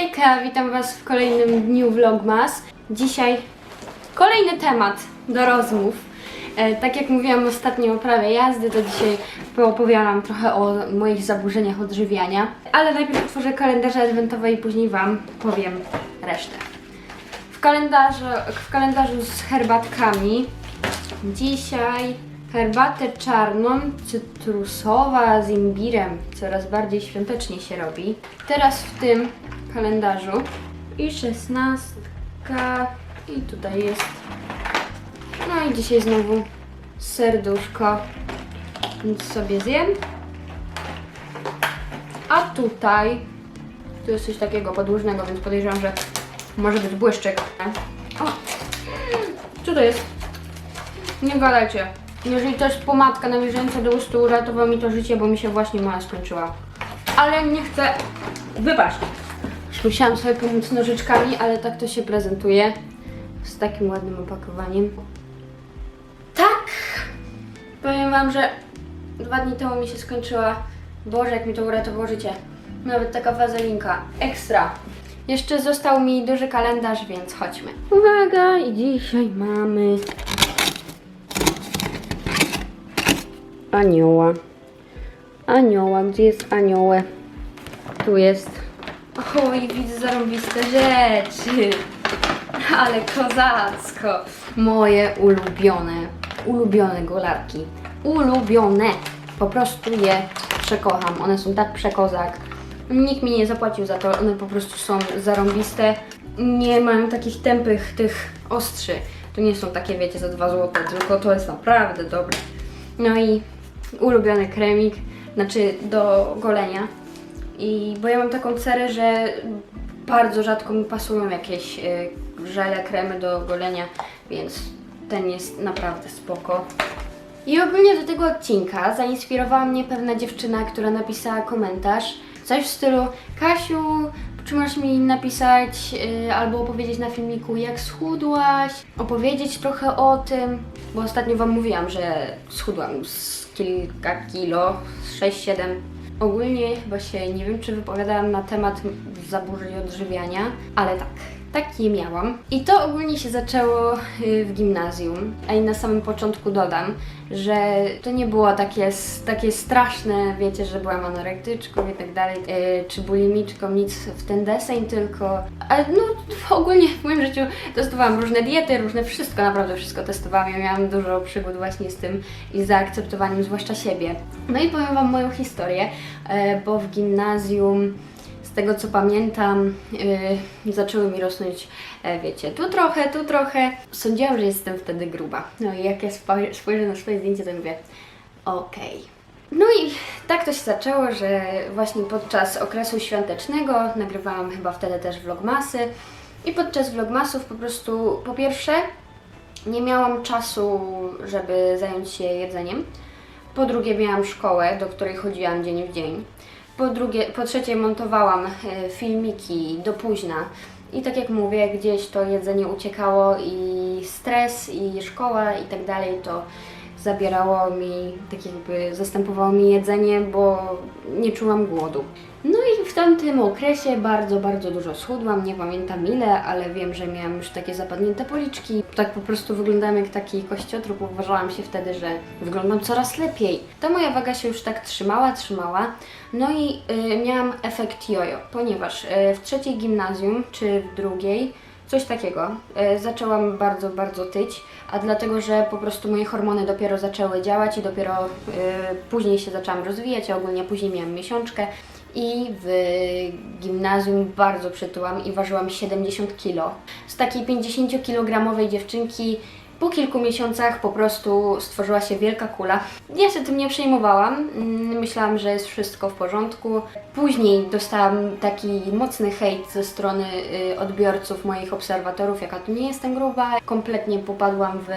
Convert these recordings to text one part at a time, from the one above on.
Hejka, witam Was w kolejnym dniu Vlogmas. Dzisiaj kolejny temat do rozmów. E, tak jak mówiłam ostatnio o prawie jazdy, to dzisiaj opowiadam trochę o moich zaburzeniach odżywiania. Ale najpierw otworzę kalendarze adwentowe i później Wam powiem resztę. W kalendarzu, w kalendarzu z herbatkami dzisiaj herbatę czarną, cytrusowa z imbirem. Coraz bardziej świątecznie się robi. Teraz w tym kalendarzu. I szesnastka. I tutaj jest. No i dzisiaj znowu serduszko. Więc sobie zjem. A tutaj tu jest coś takiego podłużnego, więc podejrzewam, że może być błyszczyk o, co to jest? nie gadajcie jeżeli to jest pomadka nawilżająca do ust, to mi to życie, bo mi się właśnie moja skończyła ale nie chcę wypaść Musiałam sobie pomóc nożyczkami, ale tak to się prezentuje. Z takim ładnym opakowaniem. Tak! Powiem Wam, że dwa dni temu mi się skończyła. Boże, jak mi to uratowało życie. Nawet taka wazelinka. Ekstra. Jeszcze został mi duży kalendarz, więc chodźmy. Uwaga, i dzisiaj mamy anioła. Anioła, gdzie jest aniołę? Tu jest. Oj, widzę zarąbiste rzeczy. Ale kozacko. Moje ulubione, ulubione golarki. Ulubione. Po prostu je przekocham. One są tak przekozak. Nikt mi nie zapłacił za to. One po prostu są zarąbiste. Nie mają takich tępych tych ostrzy. To nie są takie, wiecie, za 2 zł, tylko to jest naprawdę dobre. No i ulubiony kremik, znaczy do golenia. I bo ja mam taką cerę, że bardzo rzadko mi pasują jakieś y, żele, kremy do golenia, więc ten jest naprawdę spoko. I ogólnie do tego odcinka zainspirowała mnie pewna dziewczyna, która napisała komentarz. Coś w stylu Kasiu, czy możesz mi napisać y, albo opowiedzieć na filmiku jak schudłaś, opowiedzieć trochę o tym, bo ostatnio Wam mówiłam, że schudłam z kilka kilo, z 6-7 Ogólnie chyba się nie wiem, czy wypowiadałam na temat zaburzeń odżywiania, ale tak. Tak je miałam. I to ogólnie się zaczęło y, w gimnazjum. A i na samym początku dodam, że to nie było takie, takie straszne, wiecie, że byłam anorektyczką i tak dalej, y, czy bulimiczką, nic w ten deseń, tylko. Ale no ogólnie w moim życiu testowałam różne diety, różne wszystko, naprawdę wszystko testowałam. Ja miałam dużo przygód właśnie z tym i z zaakceptowaniem, zwłaszcza siebie. No i powiem Wam moją historię, y, bo w gimnazjum z tego co pamiętam, yy, zaczęły mi rosnąć, e, wiecie, tu trochę, tu trochę. Sądziłam, że jestem wtedy gruba. No i jak ja spoj- spojrzę na swoje zdjęcie, to mówię, okej. No i tak to się zaczęło, że właśnie podczas okresu świątecznego nagrywałam chyba wtedy też vlogmasy i podczas vlogmasów po prostu, po pierwsze, nie miałam czasu, żeby zająć się jedzeniem. Po drugie, miałam szkołę, do której chodziłam dzień w dzień. Po, drugie, po trzecie, montowałam e, filmiki do późna. I tak jak mówię, gdzieś to jedzenie uciekało i stres, i szkoła i tak dalej, to zabierało mi, tak jakby zastępowało mi jedzenie, bo nie czułam głodu. No tamtym okresie bardzo, bardzo dużo schudłam, nie pamiętam ile, ale wiem, że miałam już takie zapadnięte policzki. Tak po prostu wyglądałam jak taki kościotrup, uważałam się wtedy, że wyglądam coraz lepiej. Ta moja waga się już tak trzymała, trzymała. No i y, miałam efekt jojo, ponieważ y, w trzeciej gimnazjum, czy w drugiej, Coś takiego. E, Zaczęłam bardzo, bardzo tyć, a dlatego, że po prostu moje hormony dopiero zaczęły działać i dopiero e, później się zaczęłam rozwijać, a ogólnie później miałam miesiączkę i w gimnazjum bardzo przytyłam i ważyłam 70 kg. Z takiej 50-kilogramowej dziewczynki po kilku miesiącach po prostu stworzyła się wielka kula. Ja się tym nie przejmowałam. Mm, Myślałam, że jest wszystko w porządku. Później dostałam taki mocny hejt ze strony y, odbiorców, moich obserwatorów, jaka tu nie jestem gruba. Kompletnie popadłam w,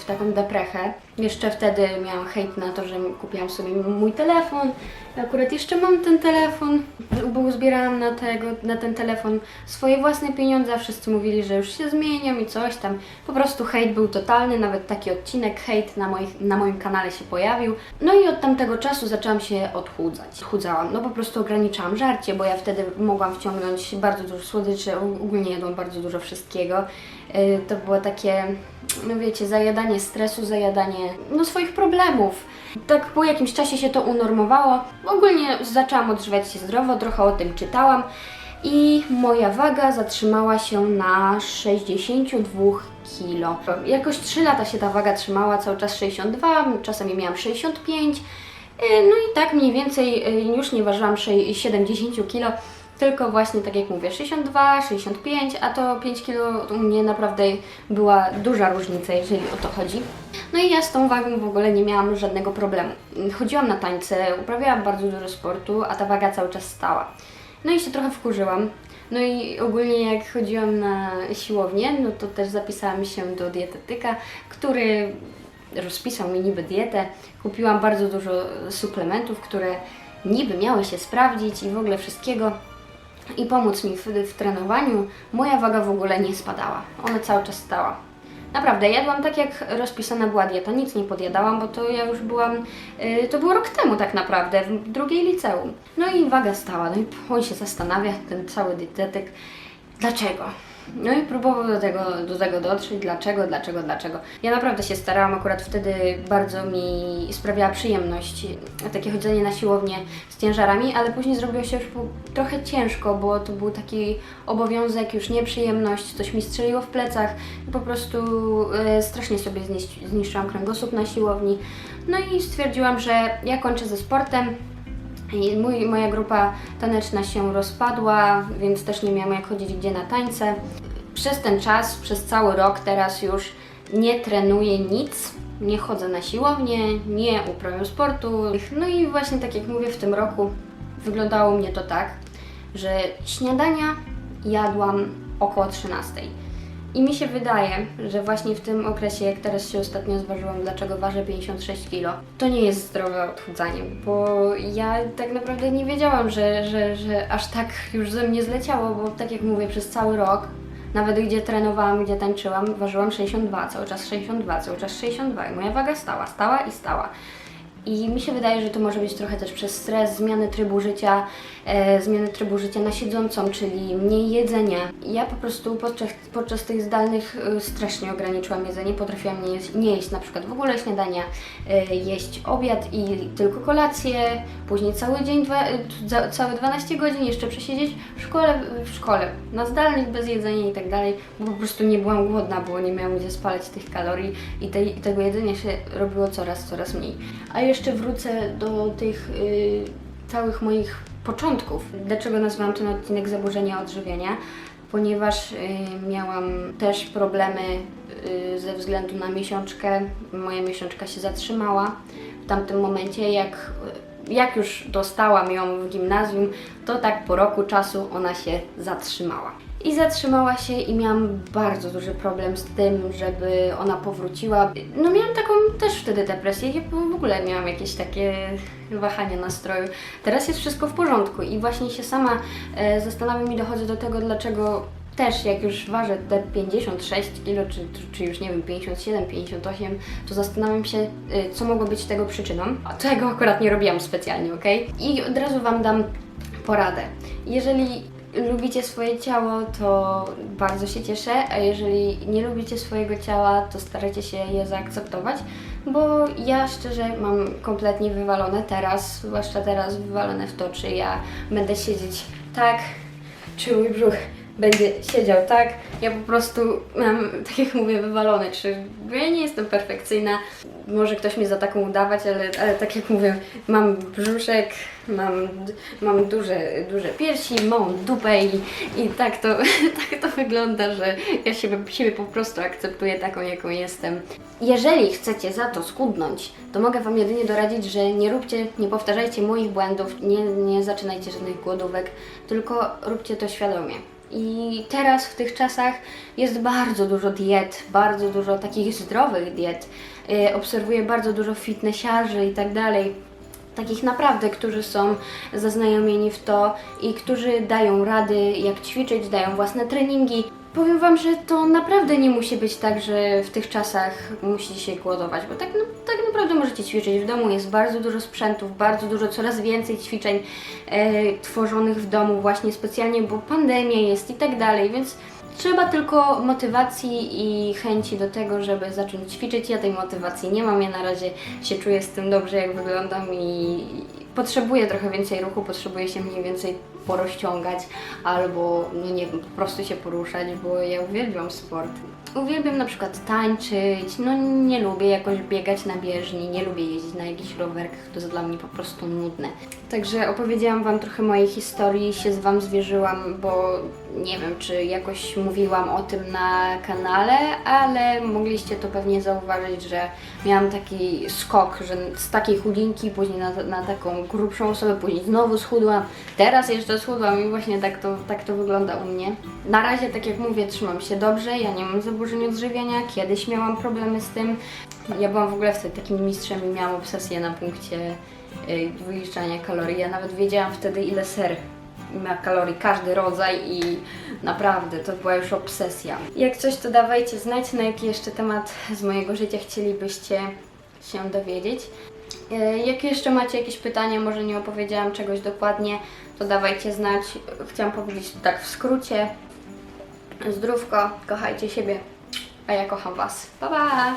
w taką deprechę. Jeszcze wtedy miałam hejt na to, że kupiłam sobie mój telefon. Akurat jeszcze mam ten telefon, bo uzbierałam na, tego, na ten telefon swoje własne pieniądze, wszyscy mówili, że już się zmienią i coś tam. Po prostu hejt był totalny, nawet taki odcinek hejt na, moich, na moim kanale się pojawił. No i od tamtego czasu zaczęłam się odchudzać. Chudzałam, no po prostu ograniczałam żarcie, bo ja wtedy mogłam wciągnąć bardzo dużo słodyczy, ogólnie jadłam bardzo dużo wszystkiego. Yy, To było takie, no wiecie, zajadanie stresu, zajadanie no, swoich problemów. Tak po jakimś czasie się to unormowało. Ogólnie zaczęłam odżywiać się zdrowo, trochę o tym czytałam i moja waga zatrzymała się na 62 kg. Jakoś 3 lata się ta waga trzymała, cały czas 62, czasami miałam 65. Yy, No i tak mniej więcej yy, już nie ważyłam sze- 70 kg, tylko właśnie tak jak mówię, 62, 65, a to 5 kg u mnie naprawdę była duża różnica, jeżeli o to chodzi. No i ja z tą wagą w ogóle nie miałam żadnego problemu. Chodziłam na tańce, uprawiałam bardzo dużo sportu, a ta waga cały czas stała. No i się trochę wkurzyłam. No i ogólnie jak chodziłam na siłownię, no to też zapisałam się do dietetyka, który rozpisał mi niby dietę. Kupiłam bardzo dużo suplementów, które niby miały się sprawdzić i w ogóle wszystkiego i pomóc mi w, w trenowaniu. Moja waga w ogóle nie spadała. Ona cały czas stała. Naprawdę, jadłam tak jak rozpisana była dieta, nic nie podjadałam, bo to ja już byłam, yy, to było rok temu tak naprawdę, w drugiej liceum. No i waga stała, no i on się zastanawia, ten cały dietetyk, dlaczego? No i próbował do tego, do tego dotrzeć, dlaczego, dlaczego, dlaczego. Ja naprawdę się starałam, akurat wtedy bardzo mi sprawiała przyjemność takie chodzenie na siłownię z ciężarami, ale później zrobiło się już trochę ciężko, bo to był taki obowiązek, już nieprzyjemność, coś mi strzeliło w plecach i po prostu e, strasznie sobie zniszczy, zniszczyłam kręgosłup na siłowni. No i stwierdziłam, że ja kończę ze sportem, i mój, moja grupa taneczna się rozpadła, więc też nie miałam jak chodzić gdzie na tańce. Przez ten czas, przez cały rok teraz już nie trenuję nic, nie chodzę na siłownię, nie uprawiam sportu. No i właśnie tak jak mówię, w tym roku wyglądało mnie to tak, że śniadania jadłam około 13. I mi się wydaje, że właśnie w tym okresie, jak teraz się ostatnio zważyłam, dlaczego ważę 56 kg, to nie jest zdrowe odchudzanie, bo ja tak naprawdę nie wiedziałam, że, że, że aż tak już ze mnie zleciało, bo tak jak mówię, przez cały rok, nawet gdzie trenowałam, gdzie tańczyłam, ważyłam 62, cały czas 62, cały czas 62 i moja waga stała, stała i stała. I mi się wydaje, że to może być trochę też przez stres, zmiany trybu życia, e, zmiany trybu życia na siedzącą, czyli mniej jedzenia. Ja po prostu podczas, podczas tych zdalnych e, strasznie ograniczyłam jedzenie, potrafiłam nie jeść, nie jeść na przykład w ogóle śniadania, e, jeść obiad i tylko kolację, później cały dzień, dwa, e, całe 12 godzin jeszcze przesiedzieć w szkole, w szkole, na zdalnych bez jedzenia i tak dalej, bo po prostu nie byłam głodna, bo nie miałam gdzie spalać tych kalorii i, tej, i tego jedzenia się robiło coraz, coraz mniej. A jeszcze wrócę do tych y, całych moich początków. Dlaczego nazwałam ten odcinek zaburzenia odżywiania? Ponieważ y, miałam też problemy y, ze względu na miesiączkę. Moja miesiączka się zatrzymała w tamtym momencie, jak jak już dostałam ją w gimnazjum, to tak po roku czasu ona się zatrzymała. I zatrzymała się i miałam bardzo duży problem z tym, żeby ona powróciła. No miałam taką też wtedy depresję, ja w ogóle miałam jakieś takie wahania nastroju. Teraz jest wszystko w porządku i właśnie się sama e, zastanawiam i dochodzę do tego, dlaczego też jak już ważę te 56 kg, czy, czy już nie wiem, 57, 58, to zastanawiam się, y, co mogło być tego przyczyną. A tego akurat nie robiłam specjalnie, ok? I od razu Wam dam poradę. Jeżeli lubicie swoje ciało, to bardzo się cieszę, a jeżeli nie lubicie swojego ciała, to starajcie się je zaakceptować, bo ja szczerze mam kompletnie wywalone teraz, zwłaszcza teraz wywalone w to, czy ja będę siedzieć tak, czy mój brzuch będzie siedział tak. Ja po prostu mam, tak jak mówię, wywalone, czy ja nie jestem perfekcyjna. Może ktoś mi za taką udawać, ale, ale tak jak mówię, mam brzuszek, mam, mam duże, duże piersi, małą dupę i, i tak, to, tak to wygląda, że ja siebie, siebie po prostu akceptuję taką, jaką jestem. Jeżeli chcecie za to skudnąć, to mogę Wam jedynie doradzić, że nie róbcie, nie powtarzajcie moich błędów, nie, nie zaczynajcie żadnych głodówek, tylko róbcie to świadomie. I teraz w tych czasach jest bardzo dużo diet, bardzo dużo takich zdrowych diet. Yy, obserwuję bardzo dużo fitnessiarzy i tak dalej. Takich naprawdę, którzy są zaznajomieni w to i którzy dają rady, jak ćwiczyć, dają własne treningi. Powiem Wam, że to naprawdę nie musi być tak, że w tych czasach musicie się głodować, bo tak, no, tak naprawdę możecie ćwiczyć w domu. Jest bardzo dużo sprzętów, bardzo dużo, coraz więcej ćwiczeń e, tworzonych w domu właśnie specjalnie, bo pandemia jest i tak dalej, więc trzeba tylko motywacji i chęci do tego, żeby zacząć ćwiczyć. Ja tej motywacji nie mam, ja na razie się czuję z tym dobrze, jak wyglądam i potrzebuję trochę więcej ruchu, potrzebuję się mniej więcej porozciągać albo, no nie wiem, po prostu się poruszać, bo ja uwielbiam sport. Uwielbiam na przykład tańczyć, no nie lubię jakoś biegać na bieżni, nie lubię jeździć na jakichś rowerkach, to jest dla mnie po prostu nudne. Także opowiedziałam Wam trochę mojej historii, się z Wam zwierzyłam, bo nie wiem, czy jakoś mówiłam o tym na kanale, ale mogliście to pewnie zauważyć, że miałam taki skok, że z takiej chudinki później na, na taką grubszą osobę, później znowu schudłam, teraz jeszcze schudłam i właśnie tak to, tak to wygląda u mnie. Na razie, tak jak mówię, trzymam się dobrze, ja nie mam zaburzeń odżywiania, kiedyś miałam problemy z tym. Ja byłam w ogóle wtedy takim mistrzem i miałam obsesję na punkcie wyliczania kalorii. Ja nawet wiedziałam wtedy, ile ser ma kalorii każdy rodzaj i naprawdę to była już obsesja. Jak coś, to dawajcie znać, na jaki jeszcze temat z mojego życia chcielibyście się dowiedzieć. E, Jak jeszcze macie jakieś pytania, może nie opowiedziałam czegoś dokładnie, to dawajcie znać. Chciałam powiedzieć tak w skrócie. Zdrówko, kochajcie siebie, a ja kocham Was. Pa, pa!